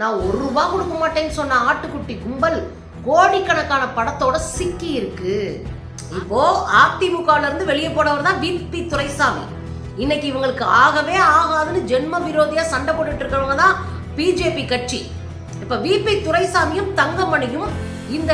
நான் ஒரு ரூபா கொடுக்க மாட்டேன்னு சொன்ன ஆட்டுக்குட்டி கும்பல் கோடிக்கணக்கான படத்தோட சிக்கி இருக்கு. இப்போ அதிமுகல இருந்து வெளியே போனவர் தான் விபி துரைசாமி. இன்னைக்கு இவங்களுக்கு ஆகவே ஆகாதுன்னு ஜென்ம விரோதியா சண்டை போட்டுட்டு இருக்கிறவங்க தான் பிஜேபி கட்சி. இப்ப விபி துரைசாமியும் தங்கமணியும் இந்த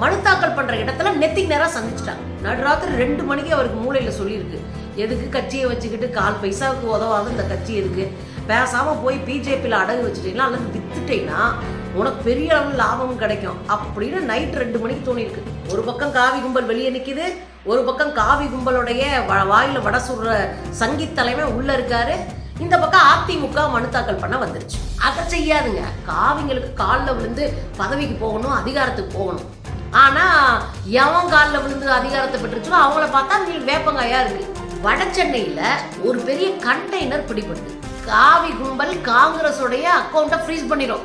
மனு தாக்கல் பண்ற இடத்துல நெத்திக்கு நேரம் சந்திச்சிட்டாங்க. நடுராத்திரி ரெண்டு மணிக்கு அவருக்கு மூளையில சொல்லியிருக்கு. எதுக்கு கட்சியை வச்சுக்கிட்டு கால் பைசாவுக்கு உதவாத இந்த கட்சி இருக்கு. பேசாமல் போய் பிஜேபியில் அடகு வச்சுட்டீங்கன்னா அல்லது வித்துட்டீங்கன்னா உனக்கு பெரிய அளவில் லாபமும் கிடைக்கும். அப்படின்னு நைட் ரெண்டு மணிக்கு தோணியிருக்கு. ஒரு பக்கம் காவி கும்பல் வெளியே நிற்கிது ஒரு பக்கம் காவி கும்பலுடைய வ- வட சுடுற சங்கீத் தலைமை உள்ளே இருக்காரு. இந்த பக்கம் அதிமுக மனு தாக்கல் பண்ண வந்துருச்சு. அதை செய்யாதுங்க. காவிங்களுக்கு காலில் விழுந்து பதவிக்கு போகணும் அதிகாரத்துக்கு போகணும். ஆனால் எவன் காலில் விழுந்து அதிகாரத்தை பெற்றுச்சோ அவங்கள பார்த்தா நீ வேப்பங்காயா இருக்கு. வட சென்னையில் ஒரு பெரிய கண்டெய்னர் பிடிபடுது. காவி கும்பல் காங்கிரஸோடைய அக்கௌண்ட்டை ஃப்ரீஸ் பண்ணிடும்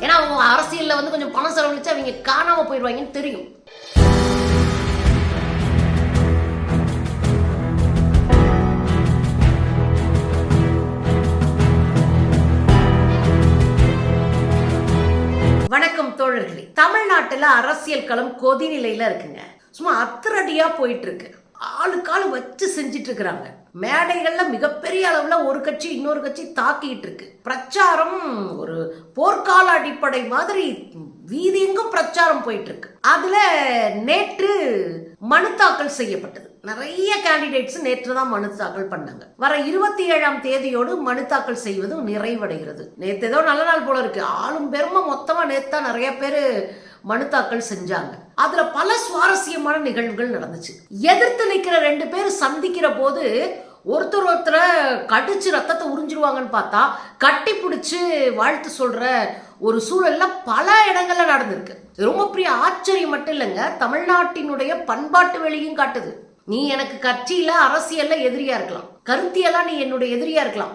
ஏன்னா அவங்க அரசியலில் வந்து கொஞ்சம் பணம் செலவழிச்சு அவங்க காணாம போயிடுவாங்கன்னு தெரியும். வணக்கம் தோழர்களே. தமிழ்நாட்டில் அரசியல் களம் கொதிநிலையில் இருக்குங்க. சும்மா அத்திரடியா போயிட்டு இருக்கு. ஆளுக்கு வச்சு செஞ்சிட்டு இருக்கிறாங்க மேடைகளில் மிகப்பெரிய அளவில் ஒரு கட்சி இன்னொரு கட்சி தாக்கிட்டு இருக்கு பிரச்சாரம் ஒரு போர்க்கால அடிப்படை மாதிரி வீதியெங்கும் பிரச்சாரம் போயிட்டு இருக்கு அதுல நேற்று மனு தாக்கல் செய்யப்பட்டது. நிறைய கேண்டிடேட்ஸ் நேற்று தான் மனு தாக்கல் பண்ணாங்க. வர இருபத்தி ஏழாம் தேதியோடு மனு தாக்கல் செய்வது நிறைவடைகிறது. நேற்று ஏதோ நல்ல நாள் போல இருக்கு. ஆளும் பெருமை மொத்தமாக நேற்று தான் நிறைய பேர் மனு தாக்கல் செஞ்சாங்க. அதுல பல சுவாரஸ்யமான நிகழ்வுகள் நடந்துச்சு. எதிர்த்து நிற்கிற ரெண்டு பேர் சந்திக்கிற போது ஒருத்தர் ஒருத்தரை கடிச்சு ரத்தத்தை உறிஞ்சிருவாங்கன்னு பார்த்தா கட்டி பிடிச்சி வாழ்த்து சொல்ற ஒரு சூழல்ல பல இடங்கள்ல நடந்திருக்கு. ரொம்ப பெரிய ஆச்சரியம் மட்டும் இல்லைங்க தமிழ்நாட்டினுடைய பண்பாட்டு வெளியும் காட்டுது. நீ எனக்கு கட்சியில அரசியல்ல எதிரியா இருக்கலாம். கருத்தியெல்லாம் நீ என்னுடைய எதிரியா இருக்கலாம்.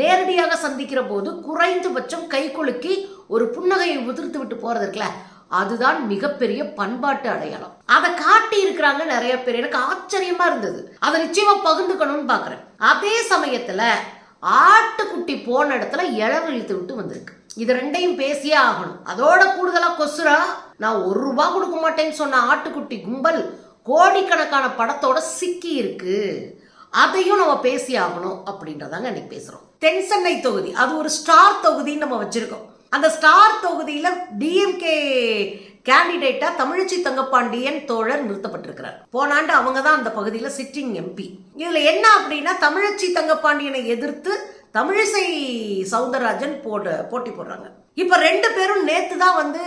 நேரடியாக சந்திக்கிற போது குறைந்தபட்சம் கை குலுக்கி ஒரு புன்னகையை உதிர்த்து விட்டு போறது இருக்குல்ல அதுதான் மிகப்பெரிய பண்பாட்டு அடையாளம். அதை காட்டி இருக்கிறாங்க நிறைய பேர். எனக்கு ஆச்சரியமா இருந்தது. அதை நிச்சயமா பகிர்ந்துக்கணும்னு பாக்குறேன் அதே சமயத்துல ஆட்டுக்குட்டி போன இடத்துல இழவழித்து விட்டு வந்திருக்கு. இது ரெண்டையும் பேசியே ஆகணும். அதோட கூடுதலா கொசுரா? நான் ஒரு ரூபா கொடுக்க மாட்டேன்னு சொன்ன ஆட்டுக்குட்டி கும்பல் கோடிக்கணக்கான படத்தோட சிக்கி இருக்கு. அதையும் நம்ம பேசி ஆகணும் அப்படின்றதாங்க இன்னைக்கு பேசுறோம். தென் சென்னை தொகுதி. அது ஒரு ஸ்டார் தொகுதின்னு நம்ம வச்சிருக்கோம். அந்த ஸ்டார் தொகுதியில் டிஎம்கே கேண்டிடேட்டா தமிழச்சி தங்கப்பாண்டியன் தோழர் நிறுத்தப்பட்டிருக்கிறார். போன ஆண்டு அவங்க தான் அந்த பகுதியில் சிட்டிங் எம்பி இதில் என்ன அப்படின்னா தமிழச்சி தங்கப்பாண்டியனை எதிர்த்து தமிழிசை சவுந்தரராஜன் போட போட்டி போடுறாங்க. இப்போ ரெண்டு பேரும் நேற்று தான் வந்து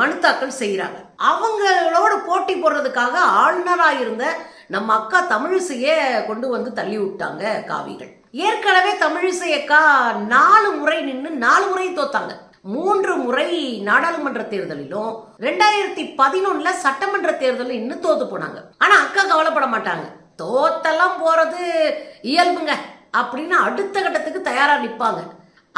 மனு தாக்கல் செய்கிறாங்க அவங்களோட போட்டி போடுறதுக்காக ஆளுநராக இருந்த நம்ம அக்கா தமிழிசையே கொண்டு வந்து தள்ளி விட்டாங்க காவிகள். ஏற்கனவே தமிழிசை அக்கா நாலு முறை நின்று நாலு முறை தோத்தாங்க. மூன்று முறை நாடாளுமன்ற தேர்தலிலும் ரெண்டாயிரத்தி பதினொன்னுல சட்டமன்ற தேர்தலில் இன்னும் தோத்து போனாங்க. ஆனா அக்கா கவலைப்பட மாட்டாங்க. தோத்தெல்லாம் போறது இயல்புங்க. அப்படின்னு அடுத்த கட்டத்துக்கு தயாரா நிற்பாங்க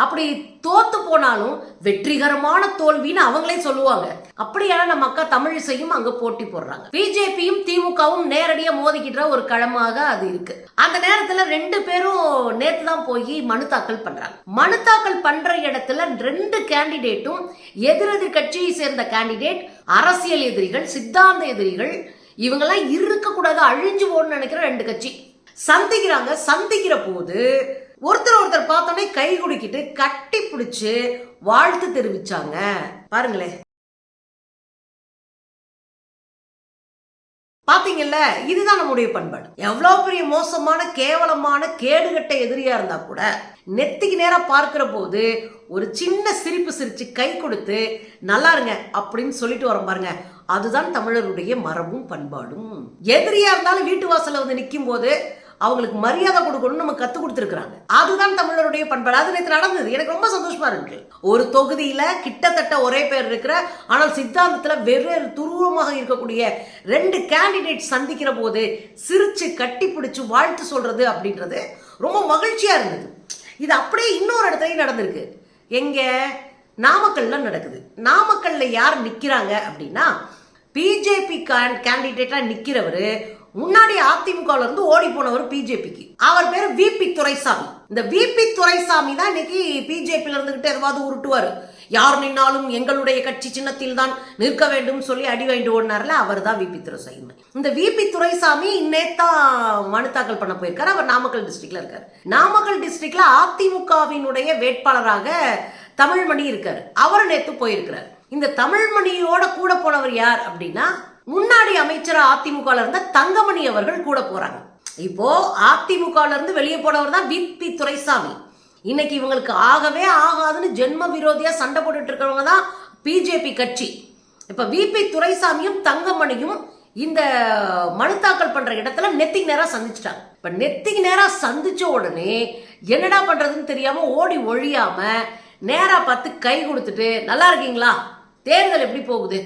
அப்படி தோத்து போனாலும் வெற்றிகரமான தோல்வின்னு அவங்களே சொல்லுவாங்க. அப்படியான நம்ம அக்கா தமிழிசையும் அங்க போட்டி போடுறாங்க. பிஜேபியும் திமுகவும் நேரடியா மோதிக்கிற ஒரு களமாக அது இருக்கு. அந்த நேரத்துல ரெண்டு பேரும் நேத்து தான் போய் மனு தாக்கல் பண்றாங்க. மனு தாக்கல் பண்ற இடத்துல ரெண்டு கேண்டிடேட்டும் எதிரெதிர் கட்சியை சேர்ந்த கேண்டிடேட் அரசியல் எதிரிகள் சித்தாந்த எதிரிகள் இவங்கெல்லாம் இருக்க கூடாது அழிஞ்சு போகணும்னு நினைக்கிற ரெண்டு கட்சி. சந்திக்கிறாங்க. சந்திக்கிற போது ஒருத்தர் ஒருத்தர் பார்த்தோன்னே கை குலுக்கிட்டு கட்டி பிடிச்சு வாழ்த்து தெரிவிச்சாங்க. பாருங்களேன் பாத்தீங்கல்ல இதுதான் நம்முடைய பண்பாடு. எவ்வளவு பெரிய மோசமான கேவலமான கேடுகட்ட எதிரியா இருந்தா கூட நெத்திக்கு நேரா பார்க்கிற போது ஒரு சின்ன சிரிப்பு சிரிச்சு கை கொடுத்து நல்லா இருங்க அப்படின்னு சொல்லிட்டு வரோம் பாருங்க. அதுதான் தமிழருடைய மரபும் பண்பாடும். எதிரியா இருந்தாலும் வீட்டு வாசல்ல வந்து நிற்கும் போது அவங்களுக்கு மரியாதை கொடுக்கணும்னு நம்ம கத்து கொடுத்துருக்காங்க அதுதான் தமிழருடைய பண்பாடு. அது நேற்று நடந்தது. எனக்கு ரொம்ப சந்தோஷமா இருக்கு ஒரு தொகுதியில கிட்டத்தட்ட ஒரே பேர் இருக்கிற ஆனால் சித்தாந்தத்துல வெவ்வேறு துருவமாக இருக்கக்கூடிய ரெண்டு கேண்டிடேட் சந்திக்கிற போது சிரிச்சு கட்டி பிடிச்சு வாழ்த்து சொல்றது அப்படின்றது ரொம்ப மகிழ்ச்சியா இருந்தது. இது அப்படியே இன்னொரு இடத்துலையும் நடந்திருக்கு. எங்க நாமக்கல்ல நடக்குது. நாமக்கல்ல யார் நிக்கிறாங்க அப்படின்னா பிஜேபி கேண்டிடேட்டா நிக்கிறவரு முன்னாடி அதிமுகல இருந்து ஓடி போனவர் பிஜேபிக்கு. அவர் பேரு விபி துரைசாமி. இந்த விபி துரைசாமி தான் இன்னைக்கு பிஜேபியில இருந்துகிட்டு எதாவது உருட்டுவாரு. யார் நின்னாலும் எங்களுடைய கட்சி சின்னத்தில் தான் நிற்க வேண்டும் சொல்லி அடி வாங்கிட்டு ஓடினார்ல அவர் தான் விபி துரைசாமி. இந்த விபி துரைசாமி இன்னேத்தான் மனு தாக்கல் பண்ண போயிருக்காரு. அவர் நாமக்கல் டிஸ்ட்ரிக்ட்ல இருக்காரு. நாமக்கல் டிஸ்ட்ரிக்ட்ல அதிமுகவினுடைய வேட்பாளராக தமிழ்மணி இருக்காரு. அவர் நேத்து போயிருக்கிறார். இந்த தமிழ்மணியோட கூட போனவர் யார் அப்படின்னா முன்னாடி அமைச்சராக அதிமுகவில் இருந்த தங்கமணி அவர்கள் கூட போகிறாங்க இப்போ அதிமுக இருந்து வெளியே போனவர் தான் விபி துரைசாமி. இன்னைக்கு இவங்களுக்கு ஆகவே ஆகாதுன்னு ஜென்ம விரோதியாக சண்டை போட்டுட்டு இருக்கிறவங்க தான் பிஜேபி கட்சி. இப்போ விபி துரைசாமியும் தங்கமணியும் இந்த மனு தாக்கல் பண்ற இடத்துல நெத்திக்கு நேராக சந்திச்சிட்டாங்க. இப்போ நெத்திக்கு நேராக சந்திச்ச உடனே என்னடா பண்றதுன்னு தெரியாம ஓடி ஒழியாம நேராக பார்த்து கை கொடுத்துட்டு நல்லா இருக்கீங்களா? தேர்தல் எப்படி போகுது?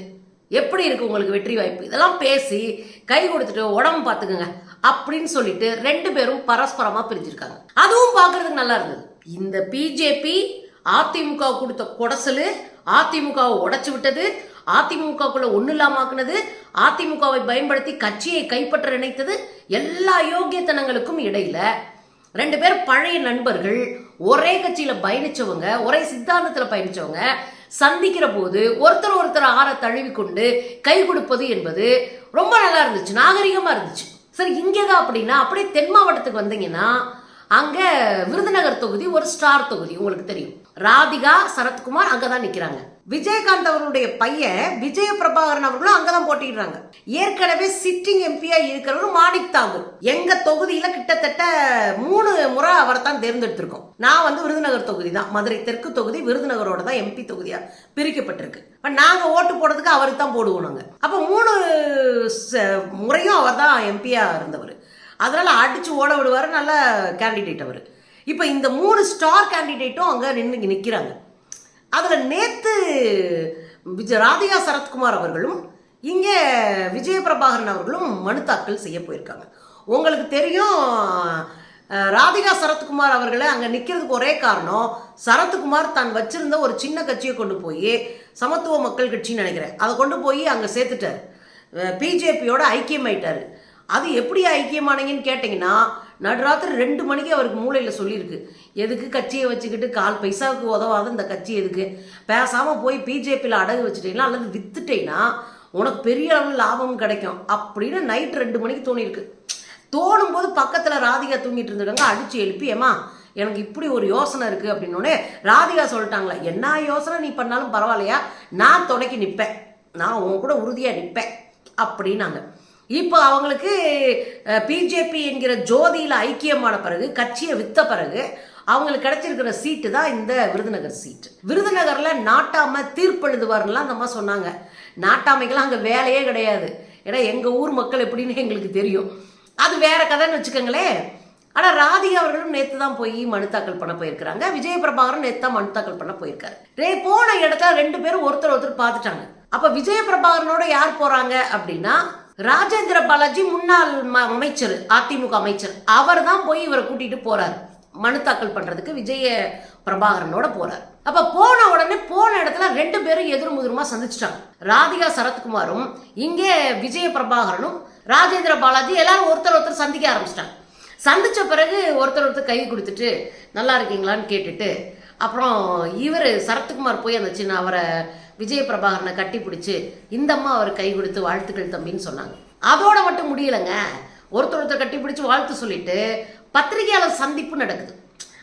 எப்படி இருக்குது உங்களுக்கு வெற்றி வாய்ப்பு? இதெல்லாம் பேசி கை கொடுத்துட்டு உடம்பு பார்த்துக்குங்க அப்படின்னு சொல்லிட்டு ரெண்டு பேரும் பரஸ்பரமாக பிரிஞ்சிருக்காங்க. அதுவும் பார்க்கறதுக்கு நல்லா இருந்தது. இந்த பிஜேபி அதிமுக கொடுத்த கொடசலு அதிமுகவை உடைச்சு விட்டது அதிமுகக்குள்ள ஒன்றும் இல்லாமாக்குனது அதிமுகவை பயன்படுத்தி கட்சியை கைப்பற்ற நினைத்தது எல்லா யோக்கியத்தனங்களுக்கும் இடையில ரெண்டு பேர் பழைய நண்பர்கள் ஒரே கட்சியில பயணிச்சவங்க ஒரே சித்தாந்தத்தில் பயணிச்சவங்க சந்திக்கிற போது ஒருத்தர் ஒருத்தர் ஆற தழுவி கொண்டு கை கொடுப்பது என்பது ரொம்ப நல்லா இருந்துச்சு. நாகரிகமாக இருந்துச்சு. சரி இங்கதான் அப்படின்னா அப்படியே தென் மாவட்டத்துக்கு வந்தீங்கன்னா அங்க விருதுநகர் தொகுதி ஒரு ஸ்டார் தொகுதி உங்களுக்கு தெரியும். ராதிகா சரத்குமார் அங்கதான் நிக்கிறாங்க. விஜயகாந்த் அவர்களுடைய பையன் விஜய பிரபாகரன் அவர்களும் அங்கதான் போட்டிடுறாங்க ஏற்கனவே சிட்டிங் எம்பியா இருக்கிறவரும் மாணிக் தாகூர். எங்க தொகுதியில கிட்டத்தட்ட மூணு முறை அவரை தான் தேர்ந்தெடுத்திருக்கோம். நான் வந்து விருதுநகர் தொகுதி தான். மதுரை தெற்கு தொகுதி விருதுநகரோட தான் எம்பி தொகுதியா பிரிக்கப்பட்டிருக்கு. இப்ப நாங்க ஓட்டு போடுறதுக்கு அவருக்கு தான் போடுவோம் நாங்க. அப்ப மூணு ச- முறையும் அவர் தான் எம்பியா இருந்தவர். அதனால் அடித்து ஓட விடுவார் நல்ல கேண்டிடேட் அவர். இப்போ இந்த மூணு ஸ்டார் கேண்டிடேட்டும் அங்கே நின்று நிற்கிறாங்க அதில் நேற்று விஜய் ராதிகா சரத்குமார் அவர்களும் இங்கே விஜய பிரபாகரன் அவர்களும் மனு தாக்கல் செய்ய போயிருக்காங்க. உங்களுக்கு தெரியும் ராதிகா சரத்குமார் அவர்களை அங்கே நிற்கிறதுக்கு ஒரே காரணம் சரத்குமார் தான் வச்சிருந்த ஒரு சின்ன கட்சியை கொண்டு போய் சமத்துவ மக்கள் கட்சின்னு நினைக்கிறேன். அதை கொண்டு போய் அங்கே சேர்த்துட்டார். பிஜேபியோட ஐக்கியமாயிட்டாரு. அது எப்படி ஐக்கியமானீங்கன்னு கேட்டிங்கன்னா நடுராத்திரி ரெண்டு மணிக்கு அவருக்கு மூளையில் சொல்லியிருக்கு. எதுக்கு கட்சியை வச்சுக்கிட்டு கால் பைசாவுக்கு உதவாத இந்த கட்சி எதுக்கு? பேசாமல் போய் பிஜேபியில் அடகு வச்சுட்டீங்கன்னா அல்லது வித்துட்டேன்னா உனக்கு பெரிய அளவில் லாபம் கிடைக்கும் அப்படின்னு நைட் ரெண்டு மணிக்கு தோணியிருக்கு. தோணும் போது பக்கத்தில் ராதிகா தூங்கிட்டு இருந்துடுங்க அடித்து எழுப்பி ஏமா எனக்கு இப்படி ஒரு யோசனை இருக்குது அப்படின்னோடனே ராதிகா சொல்லிட்டாங்களா என்ன யோசனை நீ பண்ணாலும் பரவாயில்லையா? நான் துணைக்கு நிற்பேன் நான் உன் கூட உறுதியாக நிற்பேன் அப்படின்னாங்க. இப்போ அவங்களுக்கு பிஜேபி என்கிற ஜோதியில் ஐக்கியமான பிறகு கட்சியை வித்த பிறகு அவங்களுக்கு கிடைச்சிருக்கிற சீட்டு தான் இந்த விருதுநகர் சீட்டு. விருதுநகரில் நாட்டாம தீர்ப்பெழுதுவார்லாம் அந்த அம்மா சொன்னாங்க. நாட்டாமைக்கெல்லாம் அங்கே வேலையே கிடையாது. ஏன்னா எங்கள் ஊர் மக்கள் எப்படின்னு எங்களுக்கு தெரியும். அது வேற கதைன்னு வச்சுக்கோங்களேன். ஆனால் ராதிகா அவர்களும் நேற்று தான் போய் மனு தாக்கல் பண்ண போயிருக்கிறாங்க. விஜய பிரபாகரும் நேற்று தான் மனு தாக்கல் பண்ண போயிருக்காரு. ரே போன இடத்துல ரெண்டு பேரும் ஒருத்தர் ஒருத்தர் பார்த்துட்டாங்க. அப்போ விஜய பிரபாகரனோட யார் போகிறாங்க அப்படின்னா ராஜேந்திர பாலாஜி முன்னாள் ம- அமைச்சர் அதிமுக அமைச்சர். அவர் தான் போய் இவரை கூட்டிட்டு போறாரு. மனு தாக்கல் பண்றதுக்கு விஜய பிரபாகரனோட போறாரு. அப்ப போன உடனே போன இடத்துல ரெண்டு பேரும் எதிரும் முதிருமா சந்திச்சிட்டாங்க. ராதிகா சரத்குமாரும் இங்கே விஜய பிரபாகரனும் ராஜேந்திர பாலாஜி எல்லாரும் ஒருத்தர் ஒருத்தர் சந்திக்க ஆரம்பிச்சிட்டாங்க. சந்திச்ச பிறகு ஒருத்தர் ஒருத்தர் கை கொடுத்துட்டு நல்லா இருக்கீங்களான்னு கேட்டுட்டு அப்புறம் இவர் சரத்குமார் போய் அந்த சின்ன அவரை விஜய பிரபாகரனை கட்டி பிடிச்சி இந்த அம்மா அவர் கை கொடுத்து வாழ்த்துக்கள் தம்பின்னு சொன்னாங்க. அதோட மட்டும் முடியலைங்க. ஒருத்தர் ஒருத்தர் கட்டி பிடிச்சி வாழ்த்து சொல்லிட்டு பத்திரிகையாளர் சந்திப்பு நடக்குது.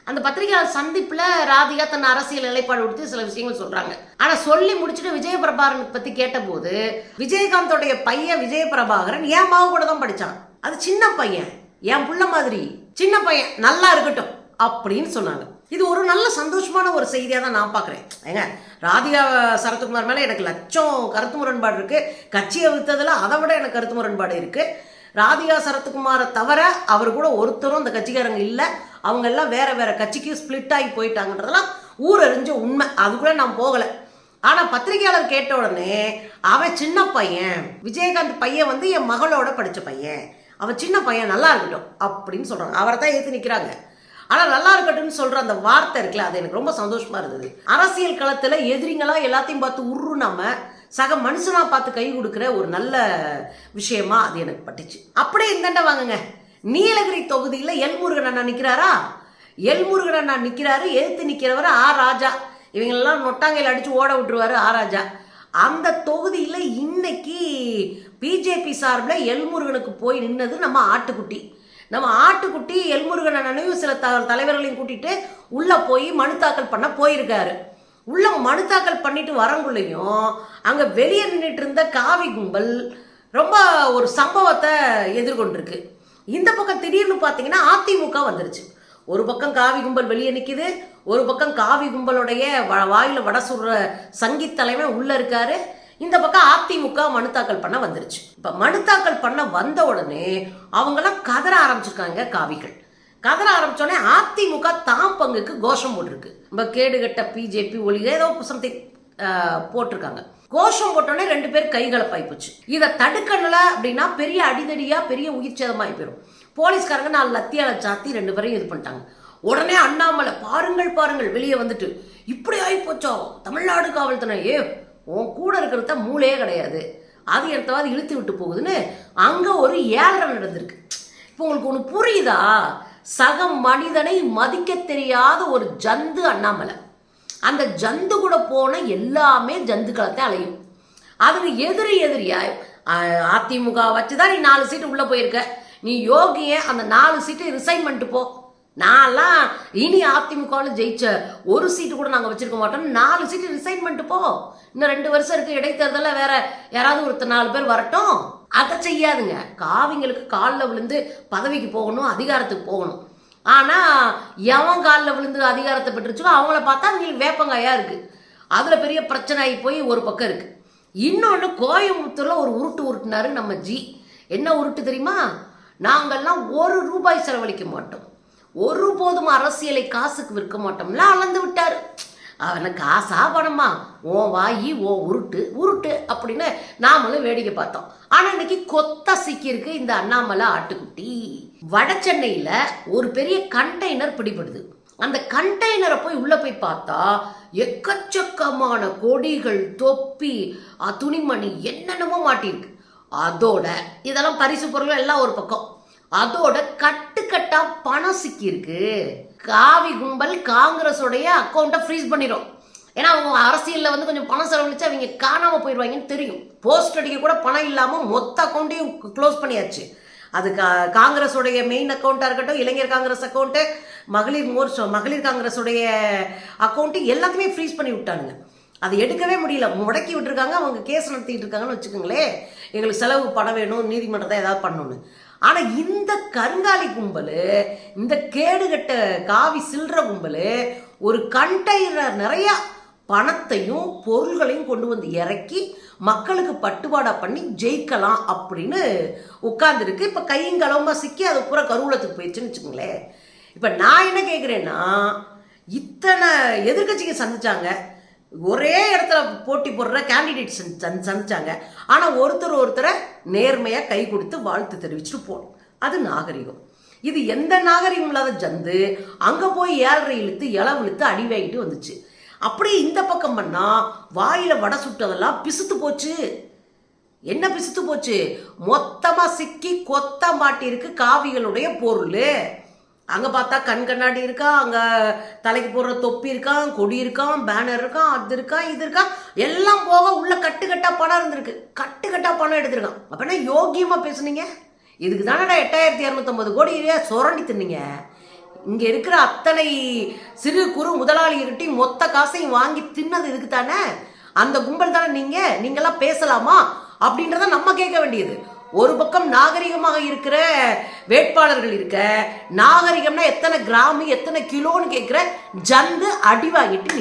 அந்த பத்திரிகையாளர் சந்திப்புல ராதிகா தன் அரசியல் நிலைப்பாடு கொடுத்து சில விஷயங்கள் சொல்றாங்க. ஆனா சொல்லி முடிச்சுட்டு விஜய பிரபாகரன் பத்தி கேட்டபோது விஜயகாந்தோடைய பையன் விஜய பிரபாகரன் என் மாவு கூட தான் படிச்சான். அது சின்ன பையன். என் புள்ள மாதிரி. சின்ன பையன். நல்லா இருக்கட்டும். அப்படின்னு சொன்னாங்க. இது ஒரு நல்ல சந்தோஷமான ஒரு செய்தியாக தான் நான் பார்க்குறேன் ஏங்க ராதிகா சரத்குமார் மேலே எனக்கு லட்சம் கருத்து முரண்பாடு இருக்குது கட்சியை வித்ததுல அதை விட எனக்கு கருத்து முரண்பாடு இருக்குது ராதிகா சரத்குமாரை தவிர அவர் கூட ஒருத்தரும் அந்த கட்சிக்காரங்க இல்லை. அவங்க எல்லாம் வேற வேற கட்சிக்கு ஸ்பிளிட் ஆகி போயிட்டாங்கன்றதெல்லாம் ஊரறிஞ்ச உண்மை. அதுக்குள்ளே நான் போகலை. ஆனால் பத்திரிகையாளர் கேட்ட உடனே அவன் சின்ன பையன் விஜயகாந்த் பையன் வந்து என் மகளோட படித்த பையன். அவன் சின்ன பையன் நல்லா இருக்கட்டும் அப்படின்னு சொல்கிறாங்க அவரை தான் ஏற்றி நிற்கிறாங்க ஆனால் நல்லா இருக்கட்டும்னு சொல்கிற அந்த வார்த்தை இருக்குல்ல அது எனக்கு ரொம்ப சந்தோஷமாக இருந்தது. அரசியல் களத்தில் எதிரிங்களாக எல்லாத்தையும் பார்த்து உரு நம்ம சக மனுஷனாக பார்த்து கை கொடுக்குற ஒரு நல்ல விஷயமா அது எனக்கு பட்டுச்சு. அப்படியே இந்தாண்ட வாங்குங்க. நீலகிரி தொகுதியில் எல்முருகன் அண்ணா நிற்கிறாரா எல்முருகன் அண்ணா நிற்கிறாரு எழுத்து நிற்கிறவர் ஆ ராஜா. இவங்களெல்லாம் நொட்டாங்கையில் அடித்து ஓட விட்டுருவாரு ஆ ராஜா. அந்த தொகுதியில் இன்னைக்கு பிஜேபி சார்பில் எல்முருகனுக்கு போய் நின்னது நம்ம ஆட்டுக்குட்டி. நம்ம ஆட்டுக்குட்டி எல்முருகன் அண்ணனையும் சில த தலைவர்களையும் கூட்டிட்டு உள்ளே போய் மனு தாக்கல் பண்ண போயிருக்காரு. உள்ள மனு தாக்கல் பண்ணிட்டு வரங்குள்ளேயும் அங்கே வெளியே நின்றுட்டு இருந்த காவி கும்பல் ரொம்ப ஒரு சம்பவத்தை எதிர்கொண்டிருக்கு. இந்த பக்கம் திடீர்னு பார்த்தீங்கன்னா அதிமுக வந்துருச்சு. ஒரு பக்கம் காவி கும்பல் வெளியே நிற்கிது ஒரு பக்கம் காவி கும்பலுடைய வ- வட சுடுற சங்கீத் தலைவன் உள்ளே இருக்காரு. இந்த பக்கம் அதிமுக மனு தாக்கல் பண்ண வந்துருச்சு. இப்போ மனு தாக்கல் பண்ண வந்த உடனே அவங்கெல்லாம் கதற ஆரம்பிச்சிருக்காங்க காவிகள். கதற ஆரம்பிச்சோடனே அதிமுக தாம் பங்குக்கு கோஷம் போட்டிருக்கு. நம்ம கேடுகட்ட பிஜேபி ஒளி ஏதோ சம்திங் போட்டிருக்காங்க. கோஷம் போட்டோடனே ரெண்டு பேர் கைகளை போச்சு இதை தடுக்கணும்ல அப்படின்னா பெரிய அடிதடியாக பெரிய உயிர் சேதமாகி போயிடும் போலீஸ்காரங்க நாலு லத்தியால சாத்தி ரெண்டு பேரையும் இது பண்ணிட்டாங்க. உடனே அண்ணாமலை பாருங்கள் பாருங்கள் வெளியே வந்துட்டு இப்படி ஆகி போச்சோ தமிழ்நாடு காவல்துறை ஏ உன் கூட இருக்கிறத மூளையே கிடையாது. அது எடுத்தவாது இழுத்து விட்டு போகுதுன்னு அங்கே ஒரு ஏழரை நடந்திருக்கு. இப்போ உங்களுக்கு ஒன்று புரியுதா? சக மனிதனை மதிக்க தெரியாத ஒரு ஜந்து அண்ணாமலை. அந்த ஜந்து கூட போன எல்லாமே ஜந்துக்களத்தை அலையும். அதுக்கு எதிரி எதிரியா? அதிமுக வச்சு தான் நீ நாலு சீட்டு உள்ளே போயிருக்க. நீ யோகிய அந்த நாலு சீட்டு ரிசைன் பண்ணிட்டு போ. நான்லாம் இனி அதிமுகவில் ஜெயிச்ச ஒரு சீட்டு கூட நாங்கள் வச்சிருக்க மாட்டோம். நாலு சீட்டு ரிசைன் பண்ணிட்டு போ. இன்னும் ரெண்டு வருஷம் இருக்கு இடைத்தேர்தலில் வேற யாராவது ஒருத்தர் நாலு பேர் வரட்டும். அதை செய்யாதுங்க. காவிங்களுக்கு காலில் விழுந்து பதவிக்கு போகணும் அதிகாரத்துக்கு போகணும். ஆனால் எவன் காலில் விழுந்து அதிகாரத்தை பெற்றுச்சோ அவங்கள பார்த்தா அவங்களுக்கு வேப்பங்காயாக இருக்குது அதில் பெரிய பிரச்சனை ஆகி போய் ஒரு பக்கம் இருக்குது இன்னொன்று கோயம்புத்தூரில் ஒரு உருட்டு உருட்டுனாரு நம்ம ஜி. என்ன உருட்டு தெரியுமா? நாங்கள்லாம் ஒரு ரூபாய் செலவழிக்க மாட்டோம். ஒரு போதும் அரசியலை காசுக்கு விற்க மாட்டோம்ல அளந்து விட்டார். அவனை காசா பணமா? ஓ வாயி ஓ உருட்டு உருட்டு அப்படின்னு நாமளும் வேடிக்கை பார்த்தோம். ஆனால் இன்னைக்கு கொத்த சிக்கியிருக்கு இந்த அண்ணாமலை ஆட்டுக்குட்டி. வட சென்னையில் ஒரு பெரிய கண்டெய்னர் பிடிபடுது. அந்த கண்டெய்னரை போய் உள்ளே போய் பார்த்தா எக்கச்சக்கமான கொடிகள் தொப்பி துணிமணி என்னென்னமோ மாட்டியிருக்கு. அதோட இதெல்லாம் பரிசு பொருள் எல்லாம் ஒரு பக்கம். அதோட கட்டுக்கட்டா பணம் சிக்கியிருக்கு. காவி கும்பல் காங்கிரஸோடைய அக்கௌண்ட்டை ஃப்ரீஸ் பண்ணிடும் ஏன்னா அவங்க அரசியலில் வந்து கொஞ்சம் பணம் செலவழிச்சு அவங்க காணாம போயிடுவாங்கன்னு தெரியும். போஸ்ட் அடிக்க கூட பணம் இல்லாமல் மொத்த அக்கௌண்ட்டையும் க்ளோஸ் பண்ணியாச்சு. அது கா- காங்கிரஸோடைய மெயின் அக்கௌண்ட்டாக இருக்கட்டும் இளைஞர் காங்கிரஸ் அக்கௌண்ட்டு மகளிர் மோர்ச்சோ மகளிர் காங்கிரஸுடைய அக்கௌண்ட்டு எல்லாத்தையுமே ஃப்ரீஸ் பண்ணி விட்டானுங்க. அது எடுக்கவே முடியல. முடக்கி விட்டுருக்காங்க. அவங்க கேஸ் நடத்திட்டு இருக்காங்கன்னு வச்சுக்கோங்களேன். எங்களுக்கு செலவு பணம் வேணும் நீதிமன்றத்தை ஏதாவது பண்ணணும்னு. ஆனால் இந்த கருங்காலி கும்பல் இந்த கேடுகட்ட காவி சில்ற கும்பல் ஒரு கண்டெய்னர் நிறையா பணத்தையும் பொருள்களையும் கொண்டு வந்து இறக்கி மக்களுக்கு பட்டுவாடா பண்ணி ஜெயிக்கலாம் அப்படின்னு உட்காந்துருக்கு இப்போ கையும் சிக்கி அது பூரா கருவூலத்துக்கு போயிடுச்சுன்னு வச்சுக்கோங்களேன். இப்போ நான் என்ன கேட்குறேன்னா இத்தனை எதிர்க்கட்சிங்க சந்திச்சாங்க. ஒரே இடத்துல போட்டி போடுற கேண்டிடேட் சந்திச்சாங்க ஆனால் ஒருத்தர் ஒருத்தரை நேர்மையாக கை கொடுத்து வாழ்த்து தெரிவிச்சுட்டு போகணும் அது நாகரிகம். இது எந்த நாகரிகம் இல்லாத ஜந்து அங்கே போய் ஏழரை இழுத்து இளவு இழுத்து அடி வாங்கிட்டு வந்துச்சு. அப்படியே இந்த பக்கம் பண்ணால் வாயில் வடை சுட்டதெல்லாம் பிசுத்து போச்சு. என்ன பிசுத்து போச்சு? மொத்தமாக சிக்கி கொத்த மாட்டிருக்கு காவிகளுடைய பொருள். அங்கே பார்த்தா கண் கண்ணாடி இருக்கா அங்கே தலைக்கு போடுற தொப்பி இருக்கான் கொடி இருக்கான் பேனர் இருக்கான் அது இருக்கா இது இருக்கா எல்லாம் போக உள்ள கட்டுக்கட்டாக பணம் இருந்திருக்கு. கட்டுக்கட்டாக பணம் எடுத்திருக்கான். அப்படின்னா யோக்கியமாக பேசுனீங்க? இதுக்கு தானடா எட்டாயிரத்தி இரநூத்தம்பது கோடி சுரண்டி தின்னீங்க. இங்கே இருக்கிற அத்தனை சிறு குறு முதலாளிகிட்டையும் மொத்த காசையும் வாங்கி தின்னது இதுக்கு தானே? அந்த கும்பல் தானே நீங்கள் நீங்கெல்லாம் பேசலாமா? அப்படின்றத நம்ம கேட்க வேண்டியது. ஒரு பக்கம் நாகரிகமாக இருக்கிற வேட்பாளர்கள் இருக்க நாகரிகம்னா எத்தனை கிராமு எத்தனை கிலோன்னு கேட்குற ஜந்து அடி வாங்கிட்டு